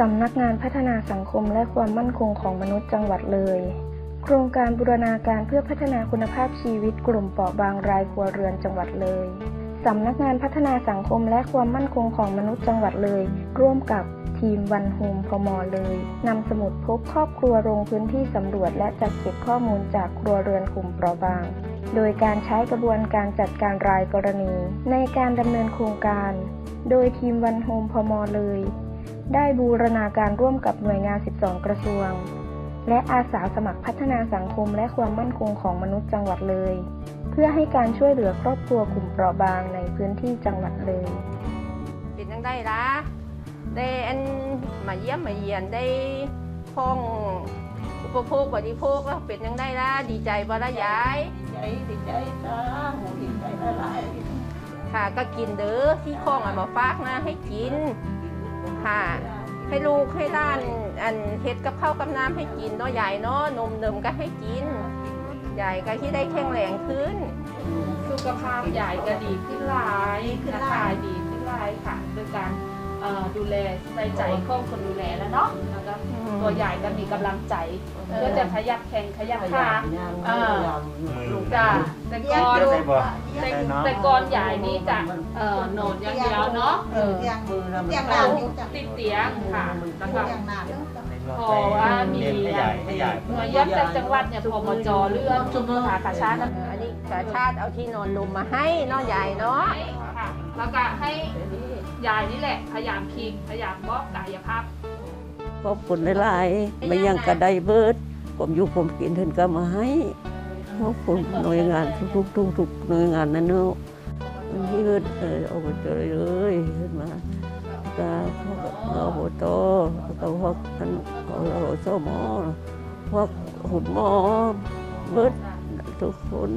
สำนักงานพัฒนาสังคมและความมั่นคงของมนุษย์จังหวัดเลย โครงการบูรณาการเพื่อพัฒนาคุณภาพชีวิตกลุ่มเปราะบางรายครัวเรือนจังหวัดเลยสำนักงานพัฒนาสังคมและความมั่นคงของมนุษย์จังหวัดเลย ร่วมกับทีมวันโฮมพมเลยนำสมุดพกครอบครัวลงพื้นที่สำรวจและจัดเก็บข้อมูลจากครัวเรือนกลุ่มเปราะบาง โดยการใช้กระบวนการจัดการรายกรณี ในการดำเนินโครงการ โดยทีมวันโฮมพมเลย ได้บูรณาการร่วมกับหน่วยงาน 12 กระทรวง และอาสาสมัครพัฒนาสังคมและความมั่นคงของมนุษย์จังหวัดเลย เพื่อให้การช่วยเหลือครอบครัวกลุ่มเปราะบางในพื้นที่จังหวัดเลยเป็นยังได้ละได้อันมาเยี่ยมมาเยียนได้พ้องอุปโภคบริโภคแล้วเป็นยังได้ละดีใจบ่ละยายใจดีใจจ้าหมูดีใจละลายค่ะก็กินเด้อที่ข้องเอามาฝากนะให้กิน ค่ะ ให้ลูกให้ด้านอันเฮ็ดกับข้าวกับน้ำให้กินเนาะยายเนาะนมเดิมก็ให้กินยายก็ที่ได้แข็งแรงขึ้น สุขภาพใหญ่ก็ดีขึ้นหลายนะคะดีขึ้นหลายค่ะโดยการเอ่อดูแลใส่ใจของคนดูแลแล้วเนาะแล้วก็ตัวใหญ่ก็มีกำลังใจเพื่อจะขยับแข่งขยับขาเออลูกจ้า แต่ก่อนเดี๋ยวใส่บ่แต่ใส่เนาะแต่ก่อนใหญ่นี่จะเอ่อนอนอย่างเดียวเนาะเออเตียงเตียงเราน้ำอยู่จ้ะติดเตียงค่ะแล้วก็ เตียงน้ำอยู่จ้ะพอว่ามีให้ใหญ่ให้ใหญ่หน่วยเยี่ยมจากจังหวัดเนี่ยพอมจเรื่องชุมชาขาชาติอันนี้กาชาติเอาที่นอนลมมาให้เนาะยายเนาะค่ะแล้วก็ให้ยายนี่แหละพยายามพิงพยายามบอกกายภาพ ขอบคุณหลายๆไม่ยังกระไดเบิดผมอยู่ผมกินเพิ่นก็มาให้ ขอบคุณหน่วยงานทุกๆทุกๆหน่วยงานนั่นเนาะมันยืดเออเอาไปเจอเลยขึ้นมาตาพวกเราโบโตแล้วก็พวกอันของเราโซหมอพวกหุ่นหมอเบิดทุกคน